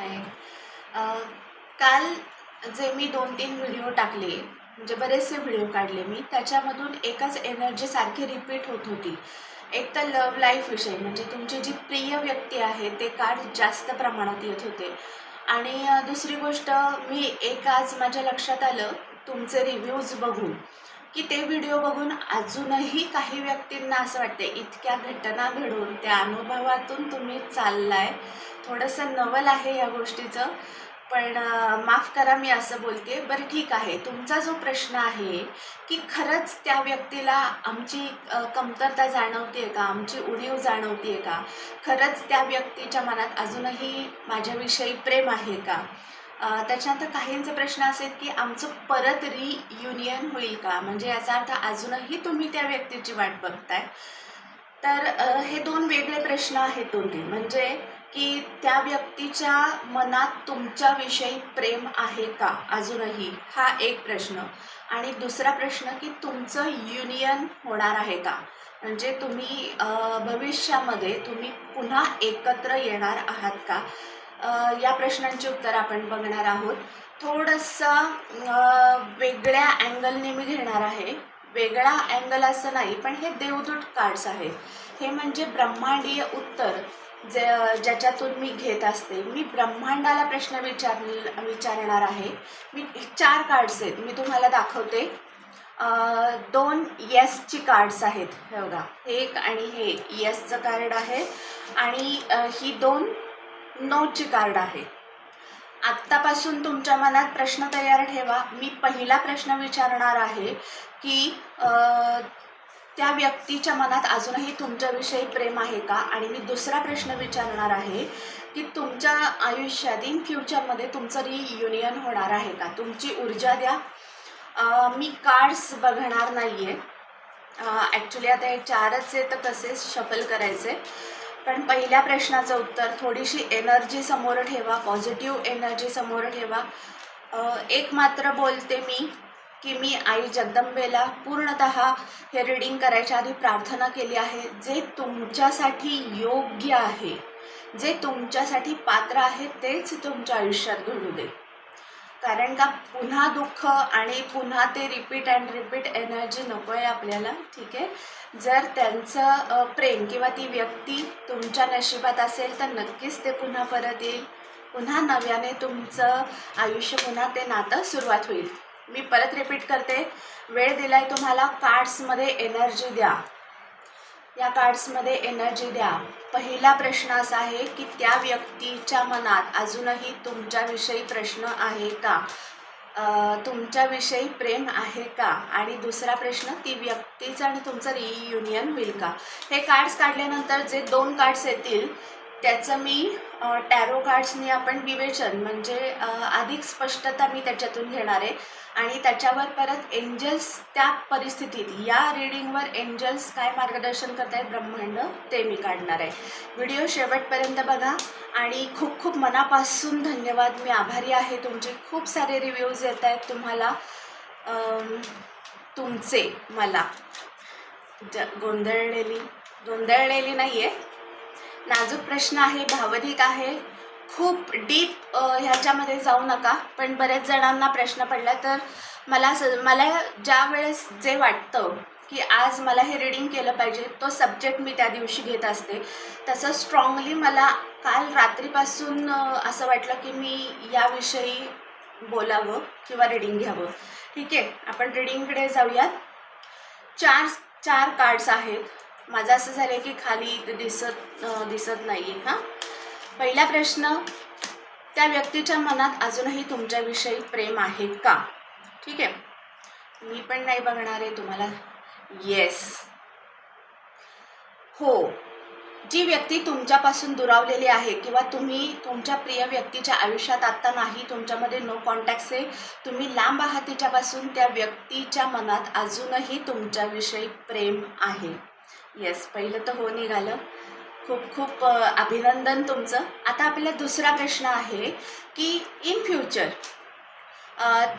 आहे. काल जे मी दोन तीन व्हिडिओ टाकले म्हणजे बरेचसे व्हिडिओ काढले मी त्याच्यामधून एकच एनर्जी सारखी रिपीट होत होती. एक तर लव लाईफ विषय म्हणजे तुमची जी प्रिय व्यक्ती आहे ते कार्ड जास्त प्रमाणात येत होते. आणि दुसरी गोष्ट मी एक आज माझ्या लक्षात आलं तुमचे रिव्ह्यूज बघून. की ते व्हिडिओ बघून अजूनही काही व्यक्तींना असं वाटते इतक्या घटना घडून त्या अनुभवातून तुम्ही चाललाय. थोडंसं नवल आहे या गोष्टीचं पण माफ करा मी असं बोलते. बरं ठीक आहे तुमचा जो प्रश्न आहे की खरंच त्या व्यक्तीला आमची कमतरता जाणवते का? आमची उणीव जाणवते का? खरंच त्या व्यक्तीच्या मनात अजूनही माझ्याविषयी प्रेम आहे का? त्याच्यानंतर काहींचे प्रश्न असेल की आमचं परत रियुनियन होईल का? म्हणजे याचा अर्थ अजूनही तुम्ही त्या व्यक्तीची वाट बघताय. तर हे दोन वेगळे प्रश्न आहेत दोन्ही. म्हणजे की त्या व्यक्तीच्या मनात तुमच्याविषयी प्रेम आहे का? अजूनही हा एक प्रश्न. आणि दुसरा प्रश्न की तुमचं युनियन होणार आहे का? म्हणजे तुम्ही भविष्यामध्ये तुम्ही पुन्हा एकत्र येणार आहात का? या प्रश्नांची उत्तर आपण बघणार आहोत. थोडंसं वेगळ्या अँगलने मी घेणार आहे. वेगळा अँगल असं नाही पण हे देवदूत कार्ड्स आहेत. हे म्हणजे ब्रह्मांडीय उत्तर जे ज्याच्यातून मी घेत असते. मी ब्रह्मांडाला प्रश्न विचार विचारणार आहे. मी चार कार्ड्स आहेत. मी तुम्हाला दाखवते. दोन येसची कार्ड्स आहेत. हे बघा. हे एक आणि हे. येसचं कार्ड आहे. आणि ही दोन नोची कार्ड आहे. आत्तापासून तुमच्या मनात प्रश्न तयार ठेवा. मी पहिला प्रश्न विचारणार आहे की त्या व्यक्तीच्या मनात अजूनही तुमच्याविषयी प्रेम आहे का? आणि मी दुसरा प्रश्न विचारणार आहे की तुमच्या आयुष्यात इन फ्युचरमध्ये तुमचं रियुनियन होणार आहे का? तुमची ऊर्जा द्या. मी कार्ड्स बघणार नाही आहे ॲक्च्युली आता हे चारच आहे तर तसेच शफल करायचे. पण पहिल्या प्रश्नाचं उत्तर थोडीशी एनर्जी समोर ठेवा पॉझिटिव्ह एनर्जी समोर ठेवा. एक मात्र बोलते मी की मी आई जगदंबेला पूर्णत हे रिडिंग करायच्या आधी प्रार्थना केली आहे जे तुमच्यासाठी योग्य आहे. जे तुमच्यासाठी पात्र आहे तेच तुमच्या आयुष्यात घडू दे. कारण का पुन्हा दुःख आणि पुन्हा ते रिपीट अँड रिपीट एनर्जी नको आहे आपल्याला ठीक आहे? जर त्यांचं प्रेम किंवा ती व्यक्ती तुमच्या नशिबात असेल तर नक्कीच ते पुन्हा परत येईल. पुन्हा नव्याने तुमचं आयुष्य पुन्हा ते नातं सुरुवात होईल. मी परत रिपीट करते. वेळ दिलाय तुम्हाला कार्ड्समध्ये एनर्जी द्या. या कार्ड्समध्ये एनर्जी द्या. पहिला प्रश्न असा आहे की त्या व्यक्तीच्या मनात अजूनही तुमच्याविषयी प्रश्न आहे का? तुमच्याविषयी प्रेम आहे का? आणि दुसरा प्रश्न ती व्यक्तीचं आणि तुमचं रियुनियन होईल का? हे कार्ड्स काढल्यानंतर जे दोन कार्ड्स येतील त्याचं मी टॅरो कार्ड्सनी आपण विवेचन म्हणजे अधिक स्पष्टता मी त्याच्यातून घेणार आहे. आणि त्याच्यावर परत एंजल्स त्या परिस्थितीत या रिडिंगवर एंजल्स काय मार्गदर्शन करत आहेत ब्रह्मांड ते मी काढणार आहे. व्हिडिओ शेवटपर्यंत बघा. आणि खूप खूप मनापासून धन्यवाद. मी आभारी आहे. तुमचे खूप सारे रिव्ह्यूज येत आहेत. तुम्हाला तुमचे मला. ज गोंधळलेली गोंधळलेली नाही आहे नाजूक प्रश्न आहे भावनिक आहे. खूप डीप ह्याच्यामध्ये जाऊ नका. पण बऱ्याच जणांना प्रश्न पडला तर मला स मला ज्या वेळेस जे वाटतं की आज मला हे रिडिंग केलं पाहिजे तो सब्जेक्ट मी त्या दिवशी घेत असते. तसं स्ट्रॉंगली मला काल रात्रीपासून असं वाटलं की मी याविषयी बोलावं किंवा रिडिंग घ्यावं. ठीक आहे आपण रिडिंगकडे जाऊयात. चार चार कार्ड्स आहेत. माझं असं झालं की खाली दिसत दिसत नाही आहे हां? पहिला प्रश्न त्या व्यक्तीच्या मनात अजूनही तुमच्याविषयी प्रेम आहे का? ठीक आहे? मी पण नाही बघणार आहे तुम्हाला. येस हो. जी व्यक्ती तुमच्यापासून दुरावलेली आहे किंवा तुम्ही तुमच्या प्रिय व्यक्तीच्या आयुष्यात आत्ता नाही तुमच्यामध्ये नो कॉन्टॅक्ट्स आहे तुम्ही लांब आहात तिच्यापासून त्या व्यक्तीच्या मनात अजूनही तुमच्याविषयी प्रेम आहे. येस पहिलं तर हो निघालं. खूप खूप अभिनंदन तुमचं. आता आपला दुसरा प्रश्न आहे की इन फ्युचर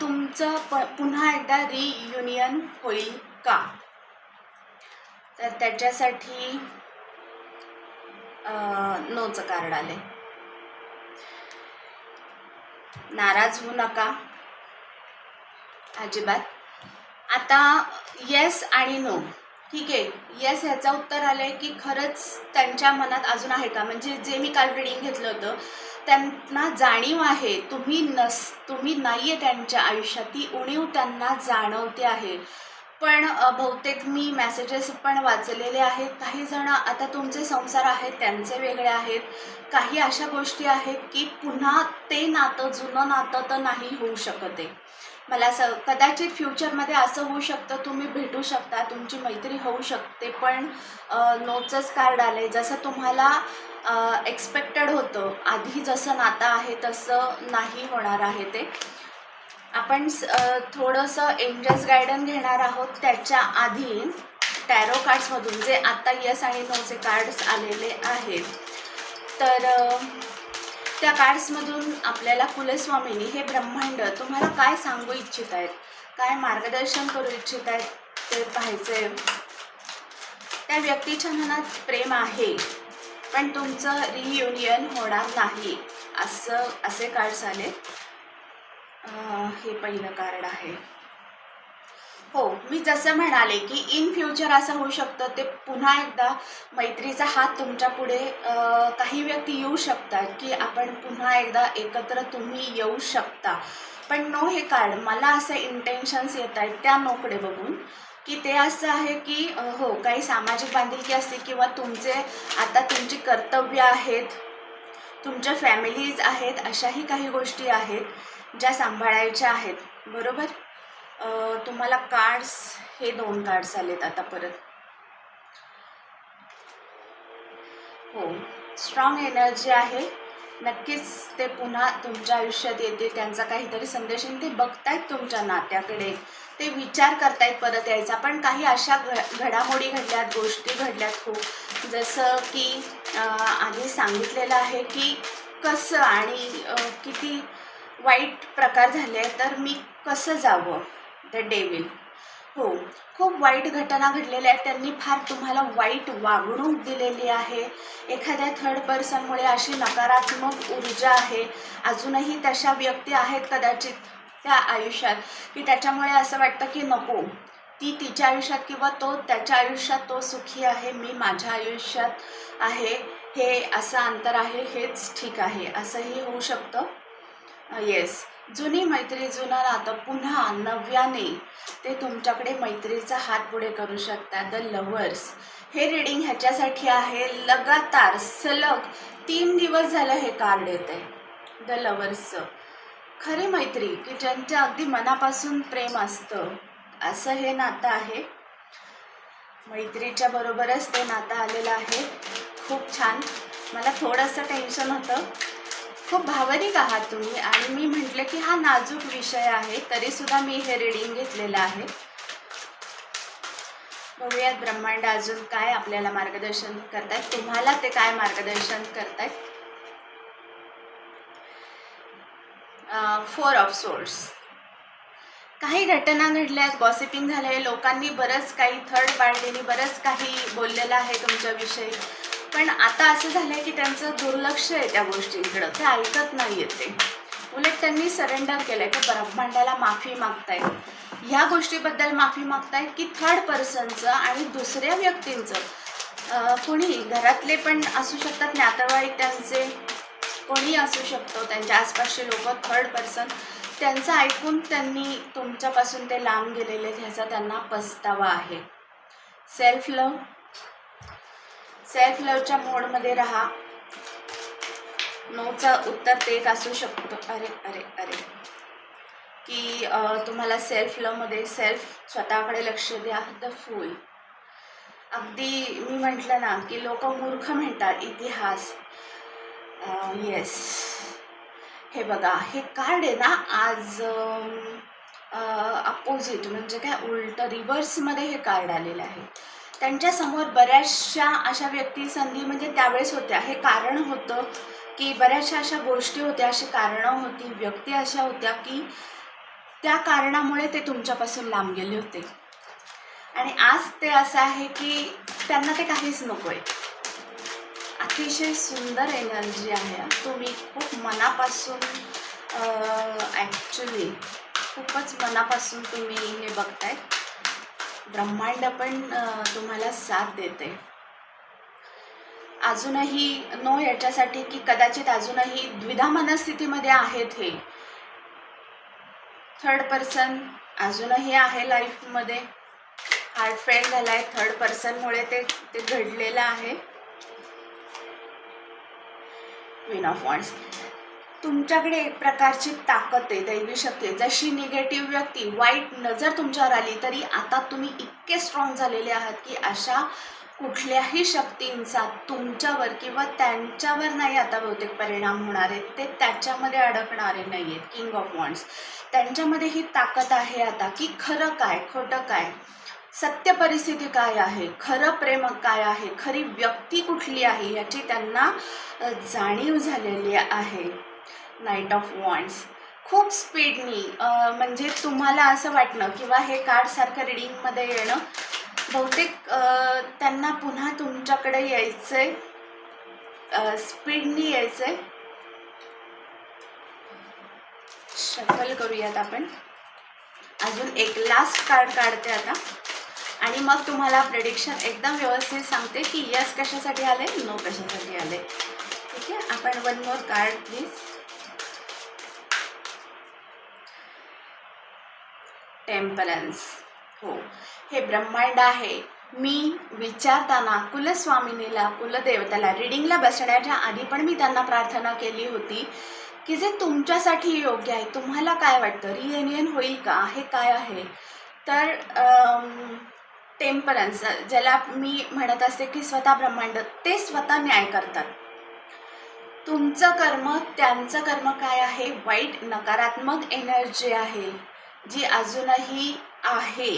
तुमचं प पुन्हा एकदा रियुनियन होईल का? तर त्याच्यासाठी नोचं कार्ड आले नाराज होऊ नका. अजिबात. आता येस आणि नो ठीक आहे येस ह्याचं उत्तर आलं आहे की खरंच त्यांच्या मनात अजून आहे का? म्हणजे जे मी काल रिडिंग घेतलं होतं त्यांना जाणीव आहे तुम्ही नस तुम्ही नाही आहे त्यांच्या आयुष्यात ती उणीव त्यांना जाणवते आहे. पण बहुतेक मी मेसेजेस पण वाचलेले आहेत. काही जण आता तुमचे संसार आहेत त्यांचे वेगळे आहेत. काही अशा गोष्टी आहेत की पुन्हा ते नातं जुनं नातं तर नाही होऊ शकत आहे. मला असं कदाचित फ्युचरमध्ये असं होऊ शकतं तुम्ही भेटू शकता तुमची मैत्री होऊ शकते पण नोचंच कार्ड आलं आहे जसं तुम्हाला एक्सपेक्टेड होतं आधी जसं नातं आहे तसं नाही होणार आहे ते. आपण स- थोडंसं एंजल्स गायडन घेणार आहोत त्याच्या आधी टॅरो कार्ड्समधून जे आता यस आणि नोचे कार्ड्स आलेले आहेत. तर त्या कार्ड्समधून आपल्याला कुलस्वामिनी हे ब्रह्मांड तुम्हाला काय सांगू इच्छित आहेत काय मार्गदर्शन करू इच्छित आहेत ते पाहायचे. त्या व्यक्तीच्या मनात प्रेम आहे पण तुमचं रियुनियन होणार नाही. असं असे कार्ड्स आले हे पहिलं कार्ड आहे. हो मी जसं म्हणाले की इन फ्युचर असं होऊ शकतं ते पुन्हा एकदा मैत्रीचा हात तुमच्यापुढे काही व्यक्ती येऊ शकतात की आपण पुन्हा एकदा एकत्र तुम्ही येऊ शकता. पण नो हे कार्ड मला असं इंटेन्शन्स येत आहेत त्या नोकडे बघून की ते असं आहे की हो काही सामाजिक बांधिलकी असते किंवा तुमचे आता तुमची कर्तव्य आहेत तुमच्या फॅमिलीज आहेत अशाही काही गोष्टी आहेत ज्या सांभाळायच्या आहेत. बरोबर? तुम्हाला कार्ड्स हे दोन कार्ड्स आलेत आता परत. हो स्ट्रॉंग एनर्जी आहे. नक्कीच ते पुन्हा तुमच्या आयुष्यात येते त्यांचा काहीतरी संदेश आणि ते बघतायत तुमच्या नात्याकडे. ते विचार करतायत परत यायचा. पण काही अशा घ घडामोडी घडल्यात गोष्टी घडल्यात खूप. जसं की आधी सांगितलेलं आहे की कसं आणि किती वाईट प्रकार झाले तर मी कसं जावं? द डेविल हो खूप वाईट घटना घडलेल्या आहेत. त्यांनी फार तुम्हाला वाईट वागणूक दिलेली आहे. एखाद्या थर्ड पर्सनमुळे अशी नकारात्मक ऊर्जा आहे. अजूनही तशा व्यक्ती आहेत कदाचित त्या आयुष्यात की त्याच्यामुळे असं वाटतं की नको ती तिच्या आयुष्यात किंवा तो त्याच्या आयुष्यात तो सुखी आहे मी माझ्या आयुष्यात आहे हे असं अंतर आहे हेच ठीक आहे असंही होऊ शकतं. येस जुनी मैत्री जुनं नातं पुन्हा नव्याने ते तुमच्याकडे मैत्रीचा हात पुढे करू शकतात. द लवर्स हे रिडिंग ह्याच्यासाठी आहे. लगातार सलग तीन दिवस झालं हे कार्ड येत आहे द लवर्सचं खरी मैत्री की ज्यांच्या अगदी मनापासून प्रेम असतं. असं हे नातं आहे. मैत्रीच्या बरोबरच ते नातं आलेलं आहे. खूप छान. मला थोडंसं टेन्शन होतं. खूप भावनिक आहात तुम्ही आणि मी म्हटलं की हा नाजूक विषय आहे तरीसुद्धा मी हे रिडिंग घेतलेलं आहे. बघूयात ब्रह्मांड अजून काय आपल्याला मार्गदर्शन करतायत तुम्हाला ते काय मार्गदर्शन करतायत. फोर ऑफ सोर्स काही घटना घडल्यात गॉसिपिंग झाले लोकांनी बरंच काही थर्ड पार्टीने बरंच काही बोललेलं आहे तुमच्याविषयी. पण आता असं झालं आहे की त्यांचं दुर्लक्ष आहे त्या गोष्टींकडं. ते ऐकत नाही आहेत ते. उलट त्यांनी सरेंडर केलं आहे की? ब्रह्मांडाला माफी मागतायत. ह्या गोष्टीबद्दल माफी मागतायत की थर्ड पर्सनचं आणि दुसऱ्या व्यक्तींचं. कोणी घरातले पण असू शकतात नातेवाईक त्यांचे कोणी असू शकतो. त्यांच्या आसपासचे लोक थर्ड पर्सन त्यांचं ऐकून त्यांनी तुमच्यापासून ते लांब गेलेले आहेत ह्याचा त्यांना पस्तावा आहे. सेल्फ लव सेल्फ लवच्या मोडमध्ये राहा. नोचं उत्तर ते एक असू शकतो. अरे अरे अरे. की तुम्हाला सेल्फ लवमध्ये सेल्फ स्वतःकडे लक्ष द्या. द फूल अगदी मी म्हटलं ना की लोक मूर्ख म्हणतात. इतिहास. येस हे बघा हे कार्ड आहे ना आज अपोजिट म्हणजे काय उलट रिव्हर्समध्ये हे कार्ड आलेलं आहे. त्यांच्यासमोर बऱ्याचशा अशा व्यक्ती संधी म्हणजे त्यावेळेस होत्या. हे कारण होतं की बऱ्याचशा अशा गोष्टी होत्या अशी कारणं होती व्यक्ती अशा होत्या की त्या कारणामुळे ते तुमच्यापासून लांब गेले होते. आणि आज ते असं आहे की त्यांना ते काहीच नको आहे अतिशय सुंदर एनर्जी आहे. तुम्ही खूप मनापासून ॲक्च्युली खूपच मनापासून तुम्ही हे बघताय ब्रह्मांड पण तुम्हाला साथ देते. अजूनही नो याच्यासाठी की कदाचित अजूनही द्विधा मनस्थितीमध्ये आहेत हे. थर्ड पर्सन अजूनही आहे लाईफमध्ये हार्ट फेल झाला आहे थर्ड पर्सनमुळे ते ते घडलेलं आहे. क्वीन ऑफ वॉन्ट्स तुमच्याकडे एक प्रकारची ताकद आहे दैवी शक्ती आहे. जशी निगेटिव्ह व्यक्ती वाईट नजर तुमच्यावर आली तरी आता तुम्ही इतके स्ट्रॉंग झालेले आहात की अशा कुठल्याही शक्तींचा तुमच्यावर किंवा त्यांच्यावर नाही आता बहुतेक परिणाम होणार आहेत ते त्याच्यामध्ये अडकणारे नाही आहेत किंग ऑफ वॉन्ड्स त्यांच्यामध्ये ही ताकद आहे आता की खरं काय खोटं काय? सत्य परिस्थिती काय आहे? खरं प्रेम काय आहे? खरी व्यक्ती कुठली आहे? याची त्यांना जाणीव झालेली आहे. नाईट ऑफ वॉन्ट्स खूप स्पीडनी म्हणजे तुम्हाला असं वाटणं किंवा हे कार्डसारखं रिडिंगमध्ये येणं बहुतेक त्यांना पुन्हा तुमच्याकडे यायचं आहे स्पीडनी यायचं आहे शफल करूयात आपण. अजून एक लास्ट कार्ड काढते आता. आणि मग तुम्हाला प्रेडिक्शन एकदम व्यवस्थित सांगते की यस कशासाठी आले नो कशासाठी आले ठीक आहे? आपण one more card please temperance हो. हे ब्रह्मांड आहे. मी विचारताना कुलस्वामिनीला कुलदेवताला रिडिंगला बसण्याच्या आधी पण मी त्यांना प्रार्थना केली होती की जे तुमच्यासाठी योग्य आहे तुम्हाला काय वाटतं? रियुनियन होईल का? हे काय आहे? तर टेम्परन्स ज्याला मी म्हणत असते की स्वतः ब्रह्मांड ते स्वतः न्याय करतात. तुमचं कर्म त्यांचं कर्म काय आहे? वाईट नकारात्मक एनर्जी आहे. जी अजूनही आहे.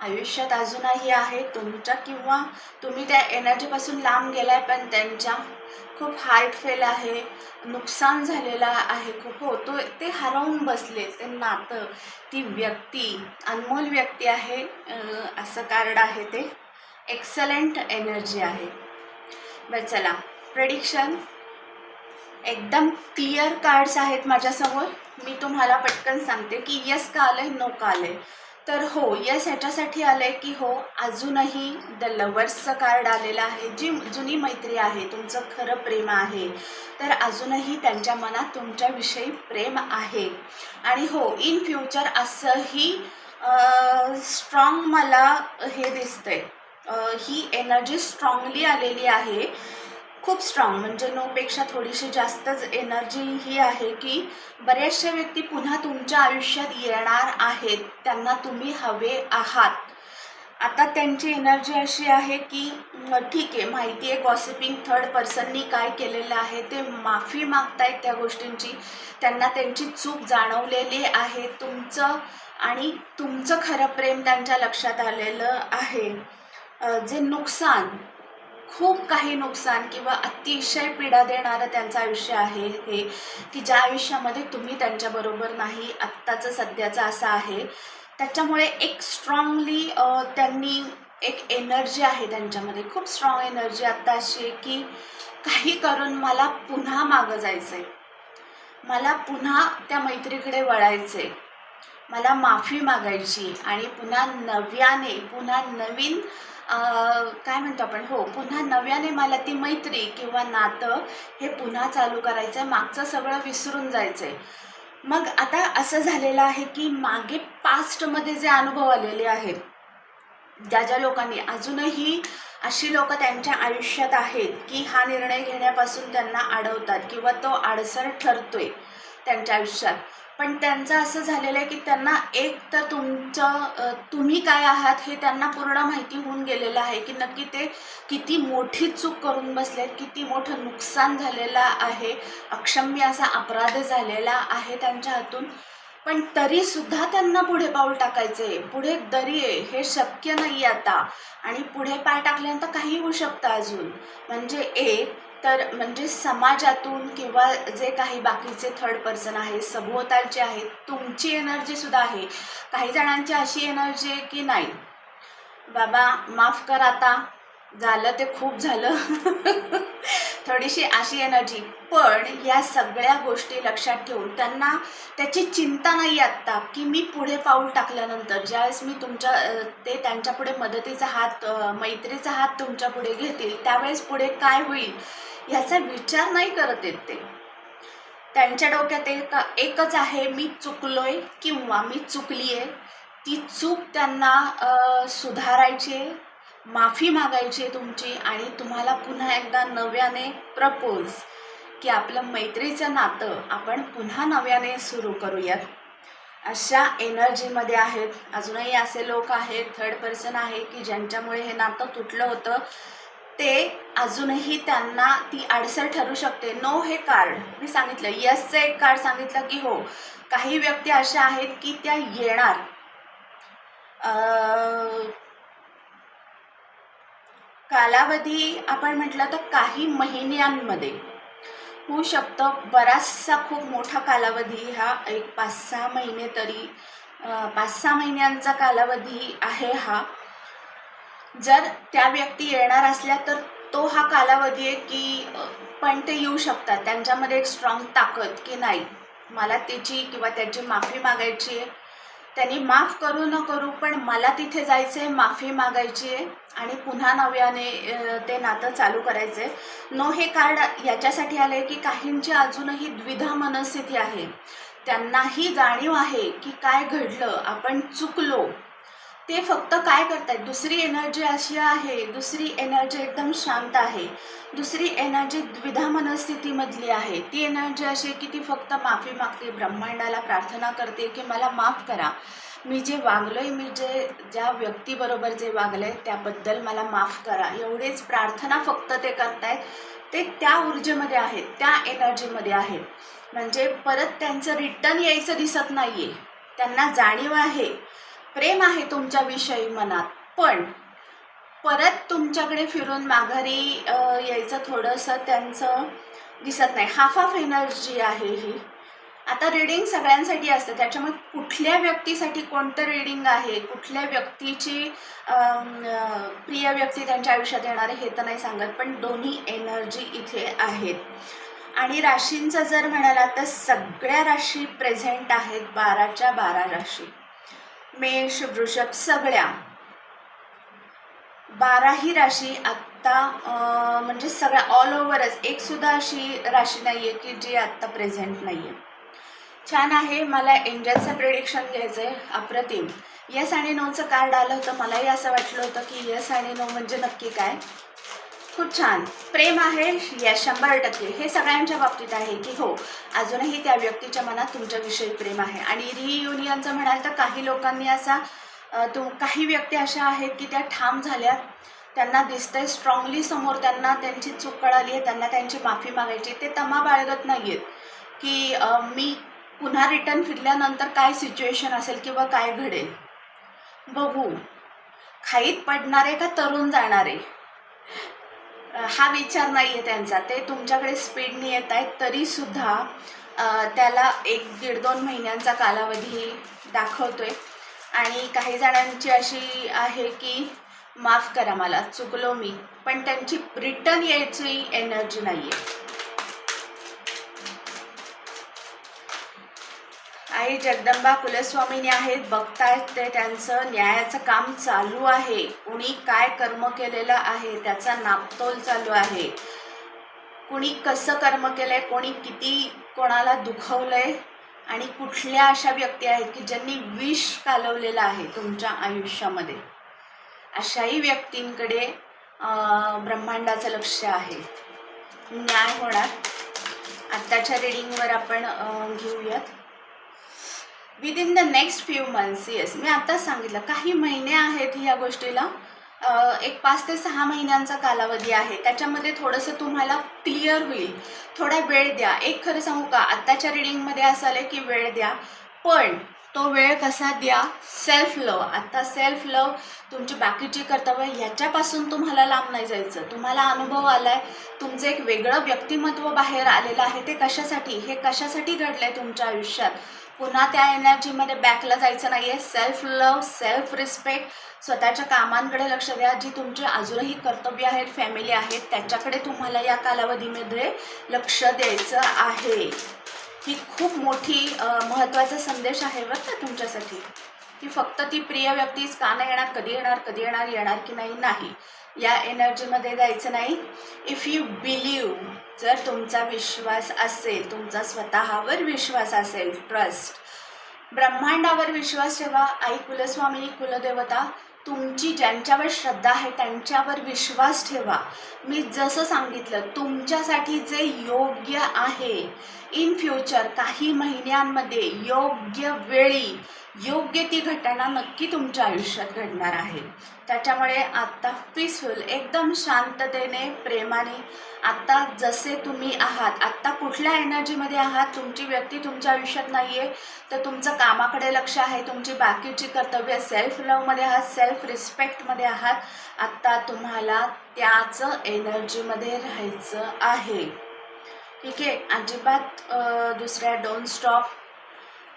आयुष्यात अजूनही आहे. तुमच्या किंवा तुम्ही त्या एनर्जीपासून लांब गेलाय पण त्यांच्या खूप हार्ट फेल आहे नुकसान झालेलं आहे. खूप हो तो ते हरवून बसले. ते नातं ती व्यक्ती अनमोल व्यक्ती आहे असं कार्ड आहे ते. एक्सलंट एनर्जी आहे. बरं चला. प्रेडिक्शन एकदम क्लिअर कार्ड्स आहेत माझ्यासमोर. मी तुम्हाला पटकन सांगते की यस का आलंय नो का आलंय. तर हो यस ह्याच्यासाठी आलंय की हो अजूनही द लवर्सचं कार्ड आलेलं आहे. जी जुनी मैत्री आहे तुमचं खरं प्रेम आहे तर अजूनही त्यांच्या मनात तुमच्याविषयी प्रेम आहे. आणि हो इन फ्युचर असंही स्ट्रॉंग मला हे दिसतंय. ही एनर्जी स्ट्रॉंगली आलेली आहे. खूप स्ट्रॉंग म्हणजे नोपेक्षा थोडीशी जास्तच एनर्जी ही आहे की बऱ्याचशा व्यक्ती पुन्हा तुमच्या आयुष्यात येणार आहेत. त्यांना तुम्ही हवे आहात. आता त्यांची एनर्जी अशी आहे की ठीक आहे माहिती आहे गॉसिपिंग थर्ड पर्सननी काय केलेलं आहे ते माफी मागतायत त्या गोष्टींची. त्यांना त्यांची चूक जाणवलेली आहे. तुमचं आणि तुमचं खरं प्रेम त्यांच्या लक्षात आलेलं आहे. जे नुकसान खूप काही नुकसान किंवा अतिशय पीडा देणारं त्यांचं आयुष्य आहे हे की ज्या आयुष्यामध्ये तुम्ही त्यांच्याबरोबर नाही आत्ताचं सध्याचं असं आहे. त्याच्यामुळे एक स्ट्रॉंगली त्यांनी एक एनर्जी आहे त्यांच्यामध्ये. खूप स्ट्रॉंग एनर्जी आत्ता अशी आहे की काही करून मला पुन्हा मागं जायचं आहे मला पुन्हा त्या मैत्रीकडे वळायचं आहे मला माफी मागायची आणि पुन्हा नव्याने पुन्हा नवीन काय म्हणतो आपण? हो पुन्हा नव्याने मला ती मैत्री किंवा नातं हे पुन्हा चालू करायचं आहे मागचं सगळं विसरून जायचं आहे मग आता असं झालेलं आहे की मागे पास्टमध्ये जे अनुभव आलेले आहेत ज्या ज्या लोकांनी अजूनही अशी लोक त्यांच्या आयुष्यात आहेत की हा निर्णय घेण्यापासून त्यांना अडवतात किंवा तो अडसर ठरतोय त्यांच्या आयुष्यात. पण त्यांचं असं झालेलं आहे की त्यांना एक तर तुमचं तुम्ही काय आहात हे त्यांना पूर्ण माहिती होऊन गेलेलं आहे की नक्की ते किती मोठी चूक करून बसलेत किती मोठं नुकसान झालेलं आहे अक्षम्य असा अपराध झालेला आहे त्यांच्या हातून. पण तरीसुद्धा त्यांना पुढे पाऊल टाकायचं आहे पुढे दरी आहे हे शक्य नाही आता. आणि पुढे पाय टाकल्यानंतर काही होऊ शकतं अजून. म्हणजे एक तर म्हणजे समाजातून किंवा जे काही बाकीचे थर्ड पर्सन आहे सभोवतालचे आहेत तुमची एनर्जीसुद्धा आहे. काही जणांची अशी एनर्जी आहे की नाही? बाबा माफ कर आता. झालं ते खूप झालं. थोडीशी अशी एनर्जी पण या सगळ्या गोष्टी लक्षात ठेवून त्यांना त्याची चिंता नाही आत्ता की मी पुढे पाऊल टाकल्यानंतर ज्यावेळेस मी तुमच्या ते त्यांच्या पुढे मदतीचा हात मैत्रीचा हात तुमच्यापुढे घेतील त्यावेळेस पुढे काय होईल? ह्याचा विचार नाही करत येत ते. त्यांच्या डोक्यात एक एकच आहे मी चुकलोय किंवा मी चुकली आहे ती चूक त्यांना सुधारायची आहे माफी मागायची आहे तुमची आणि तुम्हाला पुन्हा एकदा नव्याने प्रपोज की आपलं मैत्रीचं नातं आपण पुन्हा नव्याने सुरू करूयात. अशा एनर्जीमध्ये आहेत. अजूनही असे लोक आहेत थर्ड पर्सन आहे की ज्यांच्यामुळे हे नातं तुटलं होतं. ते अजूनही त्यांना ती अडसर ठरू शकते. नो हे कार्ड. मी सांगितलं यसचं एक कार्ड सांगितलं की हो. काही व्यक्ती अशा आहेत की त्या येणार. कालावधी आपण म्हटलं तर काही महिन्यांमध्ये होऊ शकतं. बराचसा खूप मोठा कालावधी हा एक पाच सहा महिने तरी पाच सहा महिन्यांचा कालावधी आहे हा. जर त्या व्यक्ती येणार असल्या तर तो हा कालावधी आहे की पण ते येऊ शकतात. त्यांच्यामध्ये एक स्ट्रॉंग ताकद की नाही. मला त्याची किंवा त्याची माफी मागायची आहे. त्यांनी माफ करू न करू पण मला तिथे जायचं आहे माफी मागायची आहे. आणि पुन्हा नव्याने ते नातं चालू करायचं आहे नो हे कार्ड याच्यासाठी आलं आहे की काहींची अजूनही द्विधा मनस्थिती आहे. त्यांनाही जाणीव आहे की काय घडलं आपण चुकलो. ते फक्त काय करतायत? दुसरी एनर्जी अशी आहे दुसरी एनर्जी एकदम शांत आहे दुसरी एनर्जी द्विधा मनस्थितीमधली आहे. ती एनर्जी अशी आहे की ती फक्त माफी मागते ब्रह्मांडाला प्रार्थना करते की मला माफ करा. मी जे वागलोय मी जे ज्या व्यक्तीबरोबर जे वागलंय त्याबद्दल मला माफ करा. एवढेच प्रार्थना फक्त ते करतायत. ते त्या ऊर्जेमध्ये आहेत त्या एनर्जीमध्ये आहेत. म्हणजे परत त्यांचं रिटर्न यायचं दिसत नाहीये. त्यांना जाणीव आहे. प्रेम आहे तुमच्याविषयी मनात पण परत तुमच्याकडे फिरून माघारी यायचं थोडंसं त्यांचं दिसत नाही. हाफ हाफ एनर्जी आहे ही. आता रिडिंग सगळ्यांसाठी असतं. त्याच्यामुळे कुठल्या व्यक्तीसाठी कोणतं रिडिंग आहे कुठल्या व्यक्तीची प्रिय व्यक्ती त्यांच्या आयुष्यात येणार हे तर नाही सांगत पण दोन्ही एनर्जी इथे आहेत. आणि राशींचं जर म्हणाला तर सगळ्या राशी प्रेझेंट आहेत बाराच्या बारा राशी. मेष वृषभ सगळ्या. बाराही राशी आत्ता म्हणजे सगळ्या ऑल ओव्हरच एक सुद्धा अशी राशी नाही आहे की जी आत्ता प्रेझेंट नाही आहे छान आहे मला एंजलचं प्रिडिक्शन घ्यायचं आहे अप्रतिम. यस आणि नऊचं कार्ड आलं होतं मलाही असं वाटलं होतं की यस आणि नऊ म्हणजे नक्की काय? खूप छान. प्रेम आहे या शंभर टक्के. हे सगळ्यांच्या बाबतीत आहे की हो अजूनही त्या व्यक्तीच्या मनात तुमच्याविषयी प्रेम आहे. आणि रियुनियनचं म्हणाल तर काही लोकांनी असा तुम काही व्यक्ती अशा आहेत की त्या ठाम झाल्या त्यांना दिसतंय स्ट्रॉंगली समोर त्यांना त्यांची चूक कळाली आहे त्यांना त्यांची माफी मागायची ते तमा बाळगत नाही आहेत की मी पुन्हा रिटर्न फिरल्यानंतर काय सिच्युएशन असेल किंवा काय घडेल? बघू. खाईत पडणारे का तरुण जाणारे? हा विचार नाही आहे त्यांचा. ते तुमच्याकडे स्पीडने येत आहेत तरीसुद्धा त्याला एक दीड दोन महिन्यांचा कालावधी दाखवतो आहे आणि काही जणांची अशी आहे की माफ करा मला चुकलो मी पण त्यांची रिटर्न यायची एनर्जी नाही आहे आई जगदंबा कुलस्वामीने आहेत बघतायत ते त्यांचं न्यायाचं काम चालू आहे. कुणी काय कर्म केलेलं आहे त्याचा नापतोल चालू आहे. कुणी कसं कर्म केलंय कोणी किती कोणाला दुखवलंय आणि कुठल्या अशा व्यक्ती आहेत की ज्यांनी विष कालवलेलं आहे तुमच्या आयुष्यामध्ये? अशाही व्यक्तींकडे ब्रह्मांडाचं लक्ष आहे. न्याय होणार. आत्ताच्या रिडिंगवर आपण घेऊयात. With within the next few months yes मी आत्ताच सांगितलं काही महिने आहेत ह्या गोष्टीला. एक पाच ते सहा महिन्यांचा कालावधी आहे. त्याच्यामध्ये थोडंसं तुम्हाला क्लिअर होईल. थोडा वेळ द्या. एक खरं सांगू का? आत्ताच्या रिडिंगमध्ये असं आलं की वेळ द्या. पण तो वेळ कसा द्या? सेल्फ लव आत्ता सेल्फ लव तुमची बाकीची कर्तव्य याच्यापासून तुम्हाला लांब नाही जायचं. तुम्हाला अनुभव आला आहे तुमचं एक वेगळं व्यक्तिमत्व बाहेर आलेलं आहे ते कशासाठी? हे कशासाठी घडलं आहे तुमच्या आयुष्यात? पुन्हा त्या एनर्जीमध्ये बॅकला जायचं नाही आहे सेल्फ लव सेल्फ रिस्पेक्ट स्वतःच्या कामांकडे लक्ष द्या जी तुमची अजूनही कर्तव्य आहेत फॅमिली आहेत त्याच्याकडे तुम्हाला या कालावधीमध्ये लक्ष द्यायचं आहे. ही खूप मोठी महत्त्वाचा संदेश आहे बरं का तुमच्यासाठी. की फक्त ती प्रिय व्यक्तीच का नाही येणार कधी येणार कधी येणार येणार की नाही नाही. या एनर्जीमध्ये जायचं नाही. इफ यू बिलीव जर तुमचा विश्वास असेल तुमचा स्वतःवर विश्वास असेल ट्रस्ट ब्रह्मांडावर विश्वास ठेवा. आई कुलस्वामिनी कुलदेवता तुमची ज्यांच्यावर श्रद्धा आहे त्यांच्यावर विश्वास ठेवा. मी जसं सांगितलं तुमच्यासाठी जे योग्य आहे इन फ्युचर काही महिन्यांमध्ये योग्य वेळी योग्य ती घटना नक्की तुमच्या आयुष्यात घडणार आहे. त्याच्यामुळे आत्ता पीसफुल एकदम शांततेने प्रेमाने आत्ता जसे तुम्ही आहात आत्ता कुठल्या एनर्जीमध्ये आहात तुमची व्यक्ती तुमच्या आयुष्यात नाही आहे तर तुमचं कामाकडे लक्ष आहे तुमची बाकीची कर्तव्य सेल्फ लवमध्ये आहात सेल्फ रिस्पेक्टमध्ये आहात आत्ता तुम्हाला त्याच एनर्जीमध्ये राहायचं आहे. ठीक आहे? अजिबात दुसऱ्या डोंट स्टॉप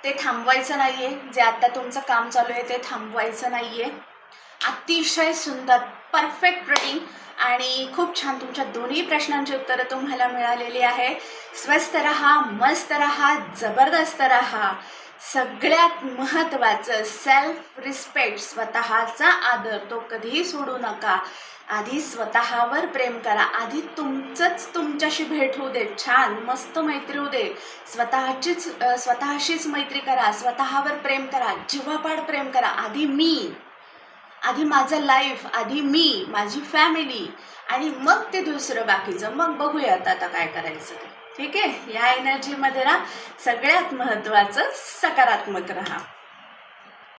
ते थांबवायचं नाही आहे जे आता तुमचं काम चालू आहे ते थांबवायचं नाही आहे अतिशय सुंदर परफेक्ट रेटिंग आणि खूप छान तुमच्या दोन्ही प्रश्नांची उत्तरं तुम्हाला मिळालेली आहे. स्वस्त रहा मस्त रहा जबरदस्त रहा. सगळ्यात महत्त्वाचं सेल्फ रिस्पेक्ट स्वतःचा आदर. तो कधीही सोडू नका. आधी स्वतःवर प्रेम करा. आधी तुमचंच तुमच्याशी भेट होऊ दे. छान मस्त मैत्री होऊ दे. स्वतःचीच स्वतःशीच मैत्री करा. स्वतःवर प्रेम करा. जीवापाड प्रेम करा. आधी मी. आधी माझं लाईफ आधी मी. माझी फॅमिली आणि मग ते दुसरं बाकीचं. मग बघूयात आता काय करायचं ते. ठीक आहे? या एनर्जीमध्ये ना सगळ्यात महत्त्वाचं सकारात्मक राहा.